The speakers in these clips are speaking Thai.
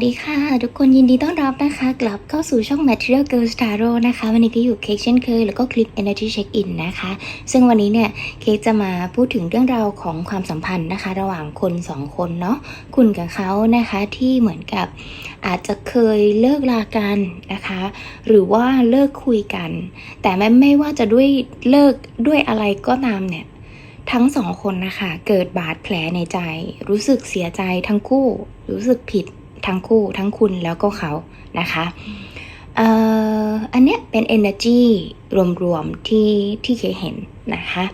วัสดีค่ะ ทุกคนยินดีต้อนรับนะคะ กลับเข้าสู่ช่อง Material Girls Tarot นะคะ วันนี้ก็อยู่เค้กเช่นเคย แล้วก็คลิป Energy Check In นะคะ ซึ่งวันนี้เนี่ยเค้กจะมาพูดถึงเรื่องราวของความสัมพันธ์นะคะ ระหว่างคนสองคนเนาะคุณกับเขานะคะที่เหมือนกับอาจจะเคยเลิกลากันนะคะ หรือว่าเลิกคุยกัน แต่ไม่ไม่ว่าจะด้วยเลิกด้วยอะไรก็ตามเนี่ยทั้งสองคนนะคะเกิดบาดแผลในใจ รู้สึกเสียใจทั้งคู่ รู้สึกผิด ทั้งคู่ทั้งคุณแล้วก็เขานะคะเอ่ออันเนี้ยเป็น energy รวมๆที่ที่เคเห็นนะคะ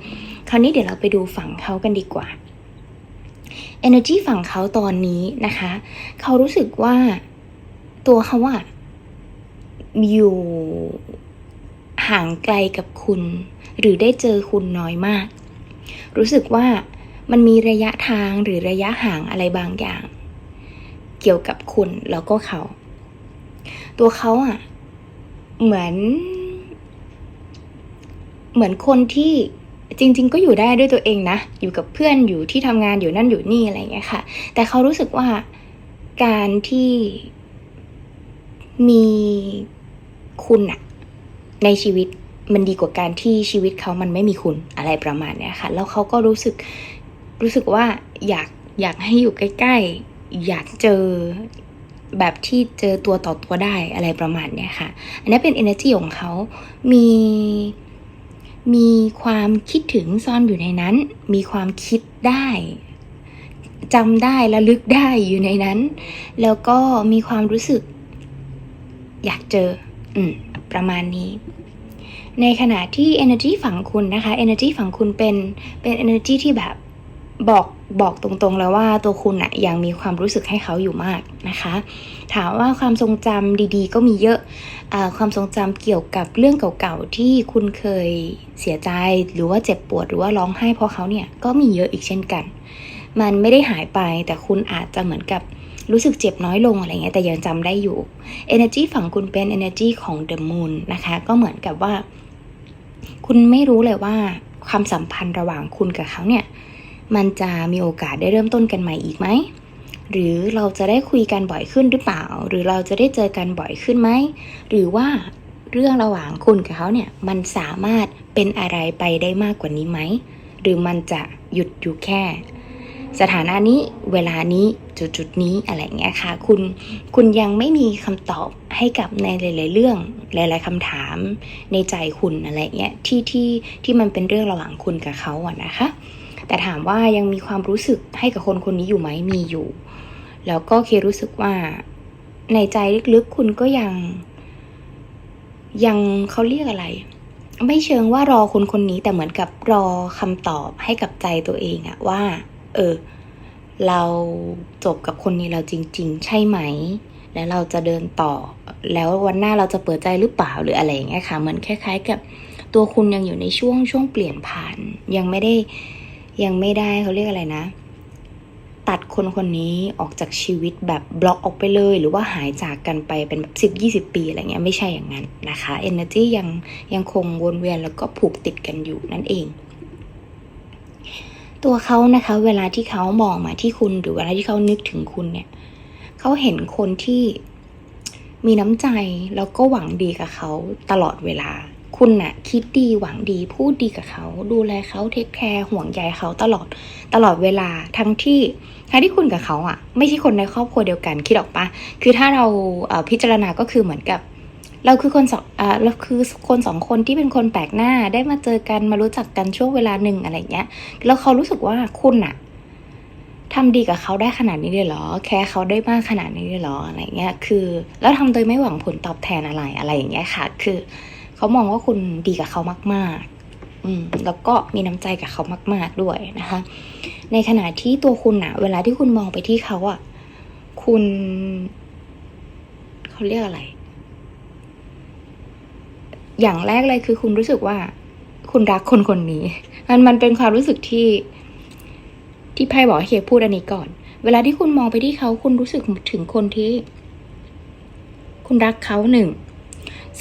คราวนี้เดี๋ยวเราไปดูฝั่งเขากันดีกว่า energy ฝั่งเขาตอนนี้นะคะ เขารู้สึกว่าตัวเขาอะอยู่ห่างไกลกับคุณ หรือได้เจอคุณน้อยมาก รู้สึกว่ามันมีระยะทางหรือระยะห่างอะไรบางอย่างเกี่ยวกับคุณแล้วก็เขา ตัวเขาอะ เหมือน เหมือนคนที่จริง ๆ ก็อยู่ได้ด้วยตัวเองนะ อยู่กับเพื่อนอยู่ที่ทำงานอยู่นั่นอยู่นี่อะไรอย่างเงี้ยค่ะ แต่เขารู้สึกว่าการที่มีคุณอะในชีวิตมันดีกว่าการที่ชีวิตเขามันไม่มีคุณอะไรประมาณเนี้ยค่ะ แล้วเขาก็รู้สึกรู้สึกว่าอยากอยากให้อยู่ใกล้ ๆ อยากเจอแบบที่เจอตัวต่อตัวได้อะไรประมาณเนี้ยค่ะ อันนี้เป็น energy ของเขา มีมีความคิดถึงซ่อนอยู่ในนั้น มีความคิดได้จำได้ระลึกได้อยู่ในนั้น แล้วก็มีความรู้สึก อยากเจอ อืม ประมาณนี้ ในขณะที่ energy ฝั่งคุณนะคะ energy ฝั่งคุณเป็นเป็น energy ที่แบบ บอกบอกตรงๆแล้วว่าตัวคุณอะยังมีความรู้สึกให้เขาอยู่มากนะคะ ถามว่าความทรงจำดีๆ ก็มีเยอะอาความทรงจำเกี่ยวกับเรื่องเก่าๆที่คุณเคยเสียใจหรือว่าเจ็บปวดหรือว่าร้องไห้เพราะเขาเนี่ยก็มีเยอะอีกเช่นกัน มันไม่ได้หายไปแต่คุณอาจจะเหมือนกับรู้สึกเจ็บน้อยลงอะไรเงี้ยแต่ยังจำได้อยู่ energy ฝั่งคุณเป็น energy ของ the moon นะคะ ก็เหมือนกับว่า คุณไม่รู้เลยว่าความสัมพันธ์ระหว่างคุณกับเขาเนี่ย มันจะมีโอกาสได้เริ่มต้นกันใหม่อีกไหม หรือเราจะได้คุยกันบ่อยขึ้นหรือเปล่า หรือเราจะได้เจอกันบ่อยขึ้นไหม หรือว่าเรื่องระหว่างคุณกับเขาเนี่ยมันสามารถเป็นอะไรไปได้มากกว่านี้ไหม หรือมันจะหยุดอยู่แค่ สถานะนี้เวลานี้จุดจุดๆนี้อะไรเงี้ยค่ะ คุณคุณยังไม่มีคำตอบให้กับในหลาย ๆ เรื่องหลาย ๆคำถามในใจคุณอะไรเงี้ยที่ที่ที่มันเป็นเรื่องระหว่างคุณกับเขาอะนะคะ แต่ถามว่ายังมีความรู้สึกให้กับคนคนนี้อยู่ไหมมีอยู่ แล้วก็เครู้สึกว่าในใจลึกๆคุณก็ยัง ยังเขาเรียกอะไร ไม่เชิงว่ารอคนคนนี้แต่เหมือนกับรอคำตอบให้กับใจตัวเองอะว่า เออ เราจบกับคนนี้เราจริง ๆ ใช่ไหม แล้วเราจะเดินต่อ แล้ววันหน้าเราจะเปิดใจหรือเปล่าหรืออะไรอย่างเงี้ยค่ะ เหมือนคล้าย ๆ กับตัวคุณยังอยู่ในช่วงช่วงเปลี่ยนผ่านยังไม่ได้ ยังไม่ได้เขาเรียกอะไรนะ ตัดคนคนนี้ออกจากชีวิตแบบบล็อกออกไปเลย หรือว่าหายจากกันไปเป็นแบบสิบยี่สิบปีอะไรเงี้ยไม่ใช่อย่างนั้นนะคะ Energy ยังยังคงวนเวียนแล้วก็ผูกติดกันอยู่นั่นเองตัวเขานะคะ เวลาที่เขามองมาที่คุณหรือเวลาที่เขานึกถึงคุณเนี่ยเขาเห็นคนที่มีน้ำใจแล้วก็หวังดีกับเขาตลอดเวลา คุณน่ะคิดดีหวังดีพูดดีกับเขา ดูแลเขาเทคแคร์ห่วงใยเขาตลอดตลอดเวลาทั้งที่ทั้งที่คุณกับเขาอะ ไม่ใช่คนในครอบครัวเดียวกันคิดออกปะคือถ้าเราเพิจารณาก็คือเหมือนกับ เราคือคนสองเราคือคนสองคนที่เป็นคนแปลกหน้าได้มาเจอกันมารู้จักกันช่วงเวลาหนึ่งอะไรเงี้ยแล้วเขารู้สึกว่าคุณอะทำดีกับเขาได้ขนาดนี้เลยเหรอ แค่เขาได้มากขนาดนี้เลยเหรออะไรเงี้ย คือ แล้วทำโดยไม่หวังผลตอบแทนอะไรอะไรอย่างเงี้ยค่ะ คือ เขามองว่าคุณดีกับเขามาก ๆ อืมแล้วก็มีน้ำใจกับเขามาก ๆ ด้วยนะคะ ในขณะที่ตัวคุณอะเวลาที่คุณมองไปที่เขาอะคุณเขาเรียกอะไร อย่างแรกเลยคือคุณรู้สึกว่า คุณรักคนคนนี้ มันมันเป็นความรู้สึกที่ที่ไพ่บอกให้เคพูดอันนี้ก่อน เวลาที่คุณมองไปที่เขาคุณรู้สึกถึงคนที่ คุณรักเขาหนึ่ง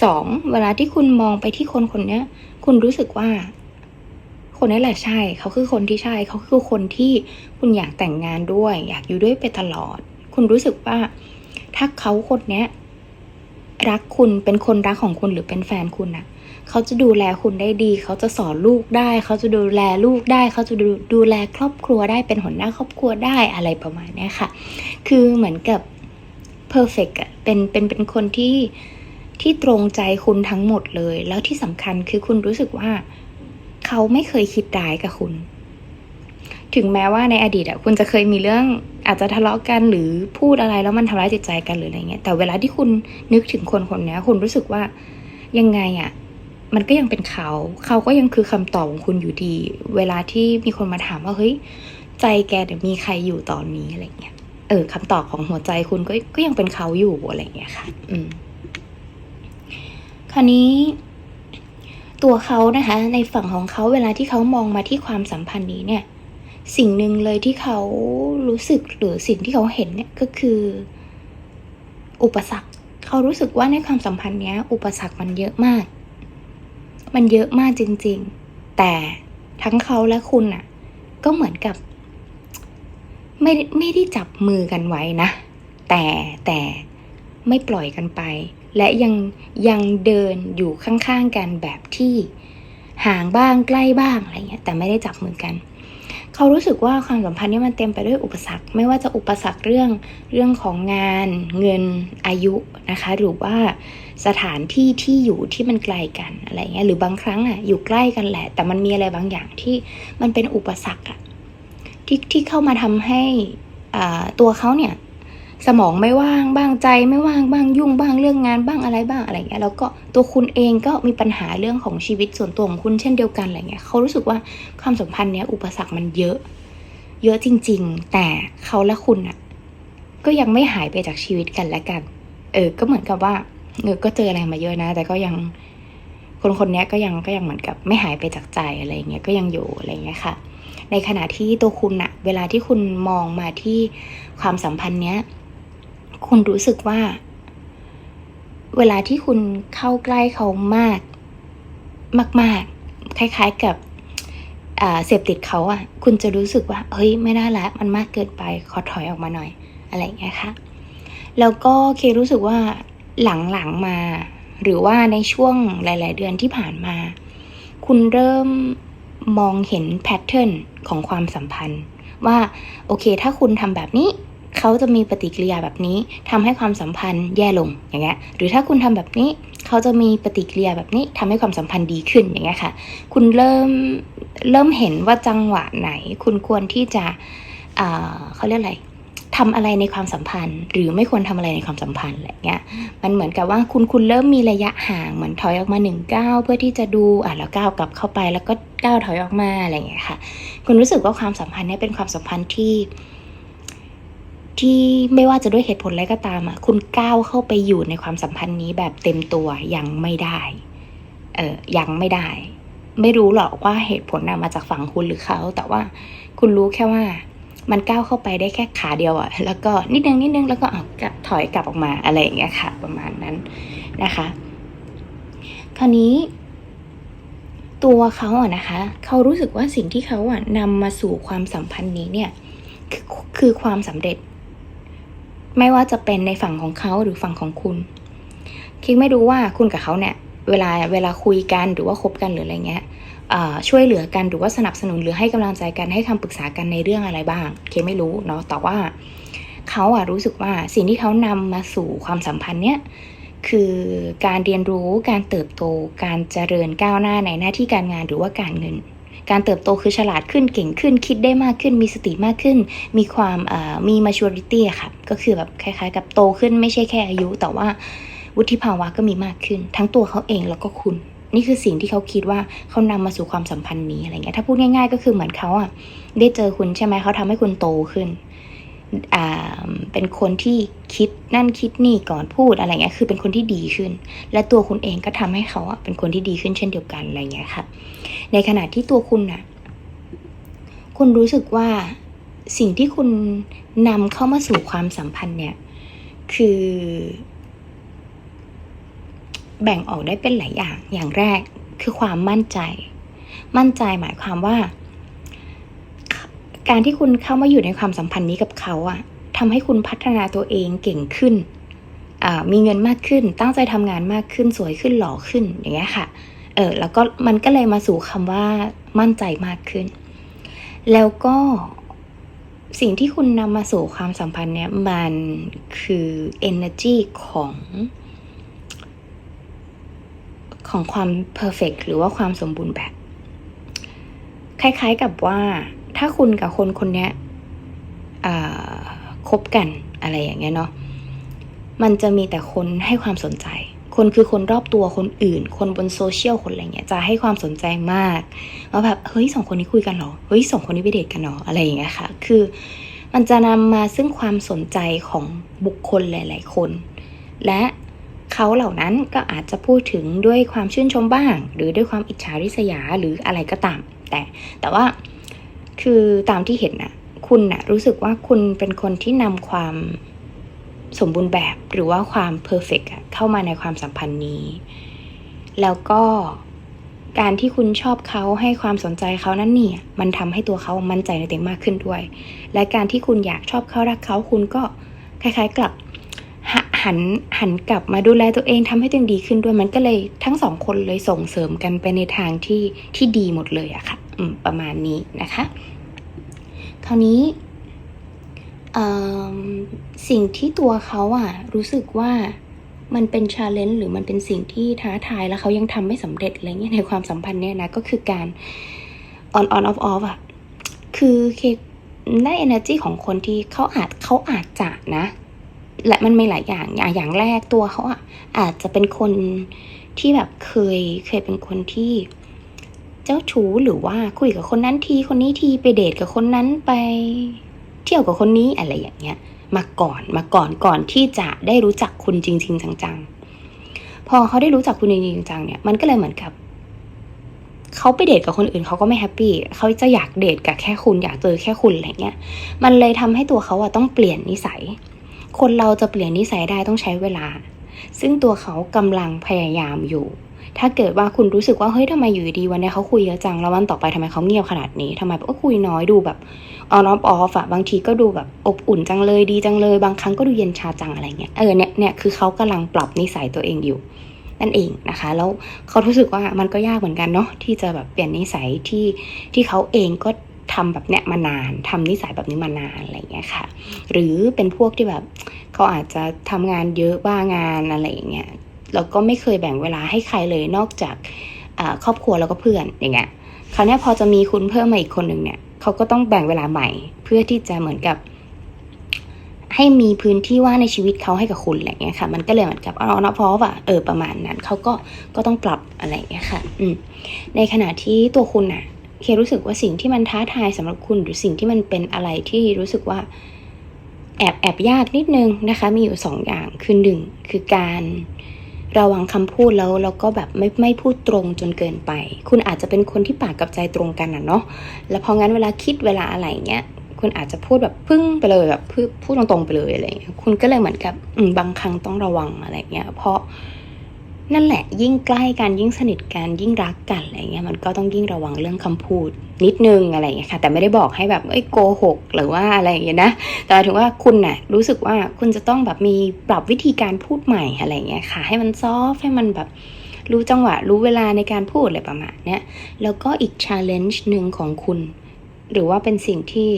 สองเวลาที่คุณมองไปที่คนคนเนี้ยคุณรู้สึกว่า คนนี้แหละใช่ เขาคือคนที่ใช่ เขาคือคนที่คุณอยากแต่งงานด้วย อยากอยู่ด้วยไปตลอด คุณรู้สึกว่า ถ้าเขาคนเนี้ยรักคุณเป็นคนรักของคุณหรือเป็นแฟนคุณอะเขาจะดูแลคุณได้ดี เขาจะสอนลูกได้ เขาจะดูแลลูกได้ เขาจะดูดูแลครอบครัวได้ เป็นหัวหน้าครอบครัวได้อะไรประมาณนี้ค่ะ คือเหมือนกับ perfect อะเป็นเป็นเป็นคนที่ ที่ตรงใจคุณทั้งหมดเลย แล้วที่สำคัญคือคุณรู้สึกว่า เขาไม่เคยคิดร้ายกับคุณ ถึงแม้ว่าในอดีตอะคุณจะเคยมีเรื่องอาจจะทะเลาะกันหรือพูดอะไรแล้วมันทำร้ายจิตใจกันหรืออะไรเงี้ยแต่เวลาที่คุณนึกถึงคนคนนี้คุณรู้สึกว่ายังไงอะมันก็ยังเป็นเขา เขาก็ยังคือคำตอบของคุณอยู่ดี เวลาที่มีคนมาถามว่าเฮ้ยใจแกเนี่ยมีใครอยู่ตอนนี้อะไรเงี้ย เออคำตอบของหัวใจคุณก็ก็ยังเป็นเขาอยู่อะไรเงี้ยค่ะ อืม คราวนี้ตัวเขานะคะในฝั่งของเขาเวลาที่เขามองมาที่ความสัมพันธ์นี้เนี่ย สิ่งหนึ่งเลยที่เขารู้สึกหรือสิ่งที่เขาเห็นเนี่ยก็คือ อุปสรรคเขารู้สึกว่าในความสัมพันธ์เนี้ย อุปสรรคมันเยอะมาก มันเยอะมากจริง ๆ แต่ทั้งเขาและคุณน่ะ ก็เหมือนกับ ไม่ไม่ได้จับมือกันไว้นะ แต่แต่ไม่ปล่อยกันไป และยังยังเดินอยู่ข้างๆกันแบบที่ห่างบ้างใกล้บ้างอะไรเงี้ยแต่ไม่ได้จับมือกัน เขารู้สึกว่าความสัมพันธ์นี้มันเต็มไปด้วยอุปสรรค ไม่ว่าจะอุปสรรคเรื่องเรื่องของงานเงินอายุนะคะ หรือว่าสถานที่ที่อยู่ที่มันไกลกันอะไรเงี้ยหรือบางครั้งอะอยู่ใกล้กันแหละ แต่มันมีอะไรบางอย่างที่มันเป็นอุปสรรคอะที่ที่เข้ามาทำให้อ่าตัวเขาเนี่ย สมองไม่ว่างบ้างใจไม่ว่างบ้างยุ่งบ้างเรื่องงานบ้างอะไรบ้างอะไรเงี้ยแล้วก็ตัวคุณเองก็มีปัญหาเรื่องของชีวิตส่วนตัวของคุณเช่นเดียวกันอะไรเงี้ยเขารู้สึกว่าความสัมพันธ์เนี้ยอุปสรรคมันเยอะ เยอะจริง ๆ แต่เขาและคุณอะก็ยังไม่หายไปจากชีวิตกันและกัน เออ ก็เหมือนกับว่าเออก็เจออะไรมาเยอะนะ แต่ก็ยังคนคนนี้ก็ยังก็ยังเหมือนกับไม่หายไปจากใจอะไรเงี้ยก็ยังอยู่อะไรเงี้ยค่ะ ในขณะที่ตัวคุณอะเวลาที่คุณมองมาที่ความสัมพันธ์เนี้ย คุณรู้สึกว่า เวลาที่คุณเข้าใกล้เขามาก มาก ๆ คล้าย ๆกับเสพติดเขาอะคุณจะรู้สึกว่า เฮ้ย ไม่ได้ละ มันมากเกินไป ขอถอยออกมาหน่อย อะไรอย่างเงี้ยค่ะ แล้วก็เครู้สึกว่าหลังๆมา หรือว่าในช่วงหลาย ๆ เดือนที่ผ่านมา คุณเริ่มมองเห็นแพทเทิร์นของความสัมพันธ์ ว่า โอเค ถ้าคุณทำแบบนี้ เขาจะมีปฏิกิริยาแบบนี้ทำให้ความสัมพันธ์แย่ลงอย่างเงี้ยหรือถ้าคุณทำแบบนี้เขาจะมีปฏิกิริยาแบบนี้ทำให้ความสัมพันธ์ดีขึ้นอย่างเงี้ยค่ะ คุณเริ่มเริ่มเห็นว่าจังหวะไหน คุณควรที่จะอ่าเขาเรียกอะไรทำอะไรในความสัมพันธ์ หรือไม่ควรทำอะไรในความสัมพันธ์อะไรเงี้ยมันเหมือนกับว่าคุณคุณเริ่มมีระยะห่างเหมือนถอยออกมาหนึ่งก้าวเพื่อที่จะดูอะแล้วก้าวกลับเข้าไปแล้วก็ก้าวถอยออกมาอะไรอย่างเงี้ยค่ะ คุณรู้สึกว่าความสัมพันธ์นี้เป็นความสัมพันธ์ที่ ที่ไม่ว่าจะด้วยเหตุผลอะไรก็ตามอะคุณก้าวเข้าไปอยู่ในความสัมพันธ์นี้แบบเต็มตัวยังไม่ได้เออยังไม่ได้ ไม่รู้หรอกว่าเหตุผลนะมาจากฝั่งคุณหรือเขาแต่ว่าคุณรู้แค่ว่า มันก้าวเข้าไปได้แค่ขาเดียวอะ แล้วก็นิดนึงนิดนึงแล้วก็เอกลับถอยกลับออกมาอะไรอย่างเงี้ยค่ะ ประมาณนั้นนะคะ คราวนี้ ตัวเขาอะนะคะเขารู้สึกว่าสิ่งที่เขาอะนำมาสู่ความสัมพันธ์นี้เนี่ยคคือความสำเร็จ ไม่ว่าจะเป็นในฝั่งของเขาหรือฝั่งของคุณ คิดไม่รู้ว่าคุณกับเขาเนี่ย เวลาเวลาคุยกันหรือว่าคบกันหรืออะไรเงี้ยช่วยเหลือกันหรือว่าสนับสนุนหรือให้กำลังใจกันให้คำปรึกษากันในเรื่องอะไรบ้าง เคไม่รู้เนาะแต่ว่าเขาอะรู้สึกว่าสิ่งที่เขานำมาสู่ความสัมพันธ์เนี้ยคือการเรียนรู้การเติบโตการเจริญก้าวหน้าในหน้าที่การงานหรือว่าการเงิน การเติบโตคือฉลาดขึ้นเก่งขึ้น คิดได้มากขึ้น มีสติมากขึ้น มีความมีมาชัวริตี้ค่ะก็คือแบบคล้าย ๆ กับโตขึ้นไม่ใช่แค่อายุ แต่ว่าวุฒิภาวะก็มีมากขึ้น ทั้งตัวเขาเองแล้วก็คุณ นี่คือสิ่งที่เขาคิดว่าเขานำมาสู่ความสัมพันธ์นี้อะไรเงี้ยถ้าพูดง่าย ๆ ก็คือเหมือนเขาอะได้เจอคุณใช่ไหมเขาทำให้คุณโตขึ้น เป็นคนที่คิดนั่นคิดนี่ก่อนพูดอะไรเงี้ยคือเป็นคนที่ดีขึ้น และตัวคุณเองก็ทำให้เขาอะเป็นคนที่ดีขึ้นเช่นเดียวกันอะไรเงี้ยค่ะในขณะที่ตัวคุณน่ะคุณรู้สึกว่าสิ่งที่คุณนำเข้ามาสู่ความสัมพันธ์เนี่ยคือ แบ่งออกได้เป็นหลายอย่างอย่างแรกคือความมั่นใจ มั่นใจหมายความว่า การที่คุณเข้ามาอยู่ในความสัมพันธ์นี้กับเขาอะทำให้คุณพัฒนาตัวเองเก่งขึ้น มีเงินมากขึ้น ตั้งใจทำงานมากขึ้น สวยขึ้น หล่อขึ้น อย่างเงี้ยค่ะ เออ แล้วก็มันก็เลยมาสู่คำว่ามั่นใจมากขึ้น แล้วก็สิ่งที่คุณนำมาสู่ความสัมพันธ์เนี่ย มันคือ energy ของของความ perfect หรือว่าความสมบูรณ์แบบ คล้ายๆกับว่า ถ้าคุณกับคนคนนี้คบกันอะไรอย่างเงี้ยเนาะมันจะมีแต่คนให้ความสนใจ คนคือคนรอบตัวคนอื่น คนบนโซเชียลคนอะไรเงี้ยจะให้ความสนใจมากว่าแบบเฮ้ยสองคนนี้คุยกันเหรอเฮ้ยสองคนนี้ไปเดทกันเหรออะไรอย่างเงี้ยค่ะ คือมันจะนำมาซึ่งความสนใจของบุคคลหลาย ๆ คน และเขาเหล่านั้นก็อาจจะพูดถึงด้วยความชื่นชมบ้าง หรือด้วยความอิจฉาริษยาหรืออะไรก็ตาม แต่แต่ว่า คือตามที่เห็นนะคุณน่ะรู้สึกว่าคุณเป็นคนที่นำความสมบูรณ์แบบหรือว่าความเพอร์เฟกเข้ามาในความสัมพันธ์นี้ แล้วก็การที่คุณชอบเขาให้ความสนใจเขานั้นเนี่ย มันทำให้ตัวเขามั่นใจในตัวเองมากขึ้นด้วย และการที่คุณอยากชอบเขารักเขาคุณก็คล้าย ๆกลับหหันหันกลับมาดูแลตัวเองทำให้ตัวเองดีขึ้นด้วยมันก็เลยทั้งสองคนเลยส่งเสริมกันไปในทางที่ที่ดีหมดเลยอะค่ะ ประมาณนี้นะคะ คราวนี้สิ่งที่ตัวเขาอะรู้สึกว่ามันเป็นชาเลนจ์หรือมันเป็นสิ่งที่ท้าทายแล้วเขายังทำไม่สำเร็จอะไรเงี้ยในความสัมพันธ์เนี่ยนะ ก็คือการ on on off off อะคือเคได้ energy ของคนที่เขาอาจเขาอาจจะนะ และมันมีหลายอย่างอย่างอย่างแรกตัวเขาอะอาจจะเป็นคนที่แบบเคยเคยเป็นคนที่ เจ้าชู้หรือว่าคุยกับคนนั้นทีคนนี้ทีไปเดทกับคนนั้นไป เที่ยวกับคนนี้อะไรอย่างเงี้ย มาก่อนมาก่อนก่อนที่จะได้รู้จักคุณจริง ๆ จังๆ พอเขาได้รู้จักคุณจริงๆจังๆเนี่ยมันก็เลยเหมือนกับเขาไปเดทกับคนอื่นเขาก็ไม่แฮปปี้เขาจะอยากเดทกับแค่คุณอยากเจอแค่คุณอะไรเงี้ย มันเลยทำให้ตัวเขาอะต้องเปลี่ยนนิสัย คนเราจะเปลี่ยนนิสัยได้ต้องใช้เวลา ซึ่งตัวเขากำลังพยายามอยู่ ถ้าเกิดว่าคุณรู้สึกว่าเฮ้ยทำไมอยู่ดีวันนี้เขาคุยเยอะจังแล้ววันต่อไปทำไมเขาเงียบขนาดนี้ทำไมก็คุยน้อยดูแบบออนออฟออฟอะบางทีก็ดูแบบอบอุ่นจังเลยดีจังเลย บางครั้งก็ดูเย็นชาจังอะไรเงี้ยเออเนี่ยเนี่ยคือเขากำลังปรับนิสัยตัวเองอยู่นั่นเองนะคะ แล้วเขารู้สึกว่ามันก็ยากเหมือนกันเนาะที่จะแบบเปลี่ยนนิสัยที่ที่เขาเองก็ ทำแบบเนี้ยมานานทำนิสัยแบบนี้มานานอะไรเงี้ยค่ะ หรือเป็นพวกที่แบบเขาอาจจะทำงานเยอะบ้างานอะไรอย่างเงี้ยแล้วก็ไม่เคยแบ่งเวลาให้ใครเลยนอกจากครอบครัวแล้วก็เพื่อนอย่างเงี้ยคราวเนี้ยพอจะมีคุณเพิ่มมาอีกคนหนึ่งเนี่ยเขาก็ต้องแบ่งเวลาใหม่ เพื่อที่จะเหมือนกับให้มีพื้นที่ว่างในชีวิตเขาให้กับคุณอะไรเงี้ยค่ะ มันก็เลยเหมือนกับเอาเนาะเพราะว่าเออประมาณนั้นเขาก็ก็ต้องปรับอะไรเงี้ยค่ะ อืมในขณะที่ตัวคุณน่ะ เครู้สึกว่าสิ่งที่มันท้าทายสำหรับคุณหรือสิ่งที่มันเป็นอะไรที่รู้สึกว่าแอบแอบยากนิดนึงนะคะ มีอยู่สองอย่างคือหนึ่งคือการระวังคำพูดแล้วแล้วก็แบบไม่ไม่พูดตรงจนเกินไป คุณอาจจะเป็นคนที่ปากกับใจตรงกันอะเนาะแล้วพองั้นเวลาคิดเวลาอะไรเงี้ยคุณอาจจะพูดแบบพึ่งไปเลยแบบพูดพูดตรงๆไปเลยอะไรเงี้ยคุณก็เลยเหมือนกับ อืบางครั้งต้องระวังอะไรเงี้ยเพราะ นั่นแหละยิ่งใกล้กันยิ่งสนิทกันยิ่งรักกันอะไรเงี้ยมันก็ต้องยิ่งระวังเรื่องคำพูด นิดนึงอะไรเงี้ยค่ะ แต่ไม่ได้บอกให้แบบเอ้ยโกหกหรือว่าอะไรอย่างเงี้ยนะแต่ถึงว่าคุณน่ะรู้สึกว่าคุณจะต้องแบบมีปรับวิธีการพูดใหม่อะไรเงี้ยค่ะ ให้มันซอฟให้มันแบบรู้จังหวะ รู้เวลาในการพูดอะไรประมาณเนี้ยแล้วก็อีกชาเลนจ์หนึ่งของคุณ หรือว่าเป็นสิ่งที่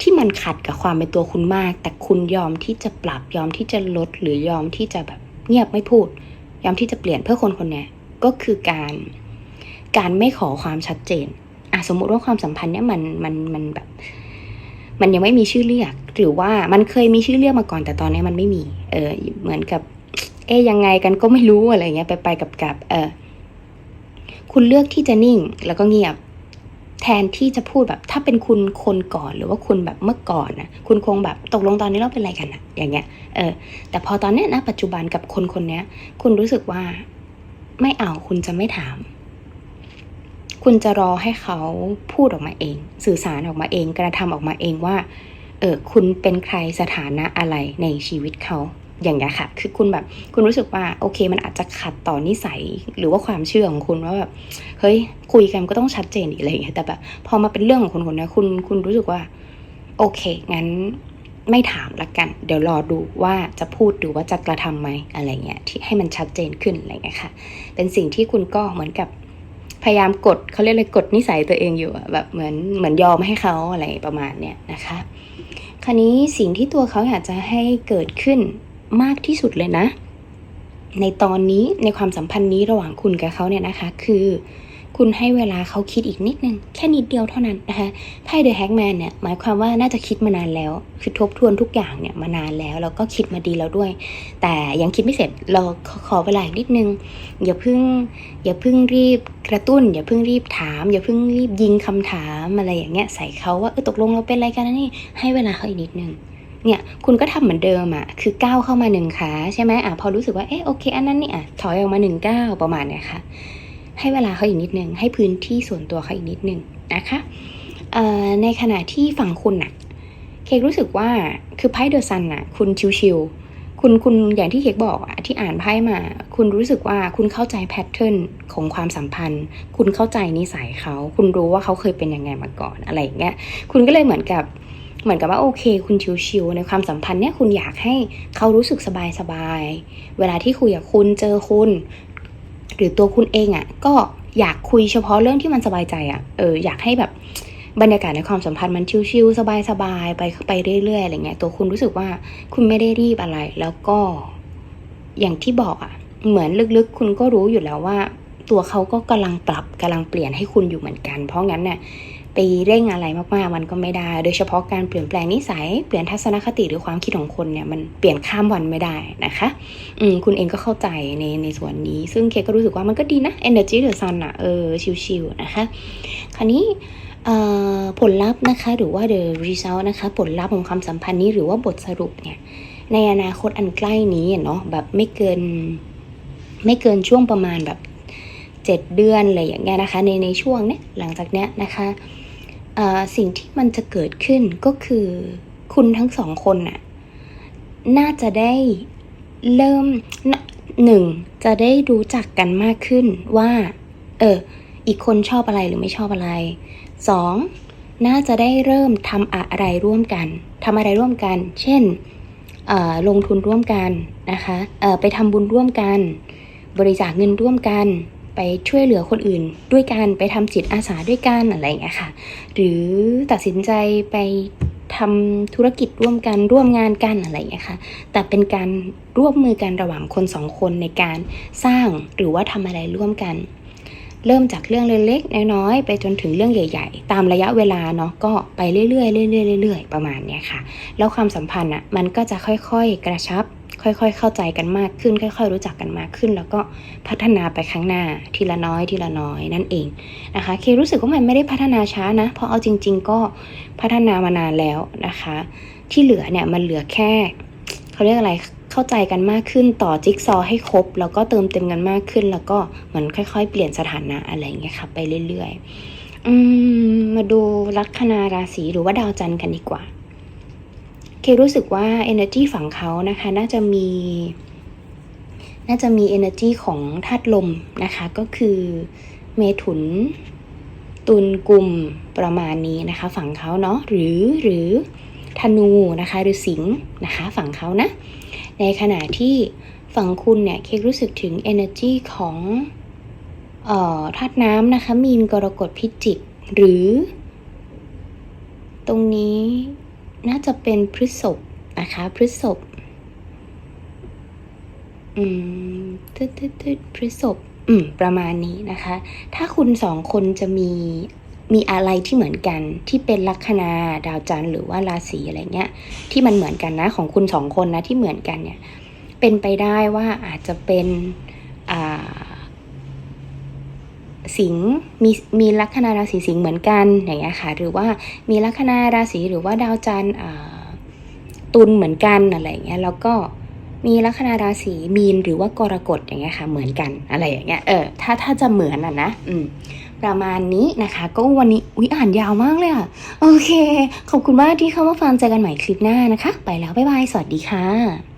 ที่มันขัดกับความเป็นตัวคุณมาก แต่คุณยอมที่จะปรับยอมที่จะลดหรือยอมที่จะแบบเงียบไม่พูด ยอมที่จะเปลี่ยนเพื่อคนคนนี้ก็คือการการไม่ขอความชัดเจนอะสมมุติว่าความสัมพันธ์เนี่ยมันมันมันแบบ มันยังไม่มีชื่อเรียก หรือว่ามันเคยมีชื่อเรียกมาก่อนแต่ตอนนี้มันไม่มี เออ เหมือนกับ เอ๊ยยังไงกันก็ไม่รู้อะไรเงี้ยไปไปกับกับ เออคุณเลือกที่จะนิ่งแล้วก็เงียบ แทนที่จะพูดแบบถ้าเป็นคุณคนก่อนหรือว่าคุณแบบเมื่อก่อนนะคุณคงแบบตกลงตอนนี้เราเป็นอะไรกันอะอย่างเงี้ยเออแต่พอตอนเนี้ยนะปัจจุบันกับคนคนเนี้ย คุณรู้สึกว่าไม่เอาคุณจะไม่ถาม คุณจะรอให้เขาพูดออกมาเอง สื่อสารออกมาเองกระทำออกมาเองว่าเออคุณเป็นใครสถานะอะไรในชีวิตเขา อย่างเงี้ยค่ะ คือคุณแบบคุณรู้สึกว่าโอเค มันอาจจะขัดต่อนิสัยหรือว่าความเชื่อของคุณว่าแบบเฮ้ยคุยกันก็ต้องชัดเจนอีกอะไรอย่างเงี้ยแต่แบบพอมาเป็นเรื่องของคนคนนี้คุณคุณรู้สึกว่า โอเค งั้นไม่ถามละกัน เดี๋ยวรอดูว่าจะพูดหรือว่าจะกระทำไหมอะไรเงี้ยที่ให้มันชัดเจนขึ้นอะไรเงี้ยค่ะ เป็นสิ่งที่คุณก็เหมือนกับพยายามกดเขาเรียกอะไรกดนิสัยตัวเองอยู่แบบเหมือนเหมือนยอมให้เขาอะไรประมาณเนี้ยนะคะ คราวนี้สิ่งที่ตัวเขาอยากจะให้เกิดขึ้น มากที่สุดเลยนะ ในตอนนี้ในความสัมพันธ์นี้ระหว่างคุณกับเขาเนี่ยนะคะ คือคุณให้เวลาเขาคิดอีกนิดนึง แค่นิดเดียวเท่านั้นนะคะไพ่เดอะแฮกแมนเนี่ยหมายความว่าน่าจะคิดมานานแล้ว คือทบทวนทุกอย่างเนี่ยมานานแล้ว แล้วก็คิดมาดีแล้วด้วย แต่ยังคิดไม่เสร็จเราขอขอเวลาอีกนิดนึง อย่าเพิ่งอย่าเพิ่งรีบกระตุ้น อย่าเพิ่งรีบถาม อย่าเพิ่งรีบยิงคำถามอะไรอย่างเงี้ยใส่เขาว่าเออตกลงเราเป็นอะไรกันนะนี่ให้เวลาเขาอีกนิดนึง เนี่ยคุณก็ทำเหมือนเดิมอะ่ะคือก้าวเข้ามาหนึ่งขาใช่ไหมอะพอรู้สึกว่าเอ๊ะโอเค อันนั้นนี่อะถอยออกมาหนึ่งก้าวประมาณเนี้ยค่ะให้เวลาเขาอีกนิดนึงให้พื้นที่ส่วนตัวเขาอีกนิดนึงนะคะในขณะที่ฝั่งคุณน่ะเคกรู้สึกว่าคือไพ่เดอะซันน่ะคุณชิวๆคุณคุณอย่างที่เคกบอกอะที่อ่านไพ่มา คุณรู้สึกว่าคุณเข้าใจแพทเทิร์นของความสัมพันธ์ คุณเข้าใจนิสัยเขา คุณรู้ว่าเขาเคยเป็นยังไงมาก่อนอะไรอย่างเงี้ยคุณก็เลยเหมือนกับ เหมือนกับว่าโอเค คุณชิวๆในความสัมพันธ์เนี่ยคุณอยากให้เขารู้สึกสบายๆเวลาที่คุยกับคุณเจอคุณ หรือตัวคุณเองอะ่ะ ก็อยากคุยเฉพาะเรื่องที่มันสบายใจอะ่ะเอออยากให้แบบบรรยากาศในความสัมพันธ์มันชิวๆสบายๆไปไปเรื่อยๆอะไรเงี้ยตัวคุณรู้สึกว่าคุณไม่ได้รีบอะไร แล้วก็อย่างที่บอกอะ่ะ เหมือนลึกๆ คุณก็รู้อยู่แล้วว่า ตัวเขาก็กำลังปรับกำลังเปลี่ยนให้คุณอยู่เหมือนกัน เพราะงั้นเนี่ย ไปเร่งอะไรมากๆ มันก็ไม่ได้ โดยเฉพาะการเปลี่ยนแปลงนิสัย เปลี่ยนทัศนคติหรือความคิดของคนเนี่ยมันเปลี่ยนข้ามวันไม่ได้นะคะ อืมคุณเองก็เข้าใจในในส่วนนี้ ซึ่งเคก็รู้สึกว่ามันก็ดีนะ energy the sun อะเออชิวๆนะคะ คราวนี้ผลลัพธ์นะคะหรือว่า the result นะคะ ผลลัพธ์ของความสัมพันธ์นี้หรือว่าบทสรุปเนี่ยในอนาคตอันใกล้นี้เนาะแบบไม่เกินไม่เกินช่วงประมาณแบบเจ็ดเดือนอะไรอย่างเงี้ยนะคะ ในในช่วงเนี้ยหลังจากเนี้ยนะคะ สิ่งที่มันจะเกิดขึ้นก็คือคุณทั้งสองคนน่ะน่าจะได้เริ่มหนึ่งจะได้รู้จักกันมากขึ้นว่า เออ อีกคนชอบอะไรหรือไม่ชอบอะไรสองน่าจะได้เริ่มทำอะไรร่วมกันทำอะไรร่วมกัน เช่นลงทุนร่วมกันนะคะไปทำบุญร่วมกัน บริจาคเงินร่วมกัน ไปช่วยเหลือคนอื่น ด้วยกันไปทำจิตอาสาด้วยกันอะไรอย่างเงี้ยค่ะ หรือตัดสินใจไปทำธุรกิจร่วมกันร่วมงานกันอะไรอย่างเงี้ยค่ะ แต่เป็นการร่วมมือกันระหว่างคนสองคนในการสร้างหรือว่าทำอะไรร่วมกัน เริ่มจากเรื่องเล็กๆน้อยๆไปจนถึงเรื่องใหญ่ ๆ ตามระยะเวลาเนาะก็ไปเรื่อยๆเรื่อยๆเรื่อยๆประมาณเนี้ยค่ะ แล้วความสัมพันธ์อะมันก็จะค่อยๆ กระชับ ค่อยๆ เข้าใจกันมากขึ้น ค่อย ๆ รู้จักกันมากขึ้น แล้วก็พัฒนาไปข้างหน้าทีละน้อยทีละน้อยนั่นเองนะคะเครู้สึกว่ามันไม่ได้พัฒนาช้านะ เพราะเอาจริง ๆ ก็พัฒนามานานแล้วนะคะ ที่เหลือเนี่ยมันเหลือแค่เขาเรียกอะไรเข้าใจกันมากขึ้นต่อจิ๊กซอว์ให้ครบ แล้วก็เติมเต็มกันมากขึ้น แล้วก็เหมือนค่อย ๆ เปลี่ยนสถานะอะไรอย่างเงี้ยค่ะไปเรื่อยๆอืมมาดูลัคนาราศีหรือว่าดาวจันทร์กันดีกว่า เครู้สึกว่า energy ฝั่งเขานะคะ น่าจะมี น่าจะมี energy ของธาตุลมนะคะ ก็คือเมถุน ตุลกุมประมาณนี้นะคะ ฝั่งเขาเนาะหรือหรือธนูนะคะ หรือสิงห์นะคะ ฝั่งเขานะ ในขณะที่ฝั่งคุณเนี่ยเครู้สึกถึง energy ของธาตุน้ำนะคะ มีนกรกฎพิจิกหรือ ตรงนี้ น่าจะเป็นพฤษภนะคะ พฤษภอืมตึ๊ดตึ๊ดตึ๊ดพฤษภอืม ประมาณนี้นะคะ ถ้าคุณสองคนจะมีมีอะไรที่เหมือนกันที่เป็นลัคนาดาวจันทร์หรือว่าราศีอะไรเงี้ย ที่มันเหมือนกันนะ ของคุณสองคนนะที่เหมือนกันเนี่ย เป็นไปได้ว่าอาจจะเป็นอ่า สิงห์มีมีลัคนาราศีสิงห์เหมือนกันอย่างเงี้ยค่ะหรือว่ามีลัคนาราศีหรือว่าดาวจันทร์ตุลเหมือนกันอะไรอย่างเงี้ยแล้วก็มีลัคนาราศีมีนหรือว่ากรกฎอย่างเงี้ยค่ะเหมือนกันอะไรอย่างเงี้ยเออถ้าถ้าจะเหมือนอะนะอืมประมาณนี้นะคะ ก็วันนี้อุ๊ยอ่านยาวมากเลยอะโอเค ขอบคุณมากที่เข้ามาฟังเจอกันใหม่คลิปหน้านะคะ ไปแล้ว บ๊ายบาย สวัสดีค่ะ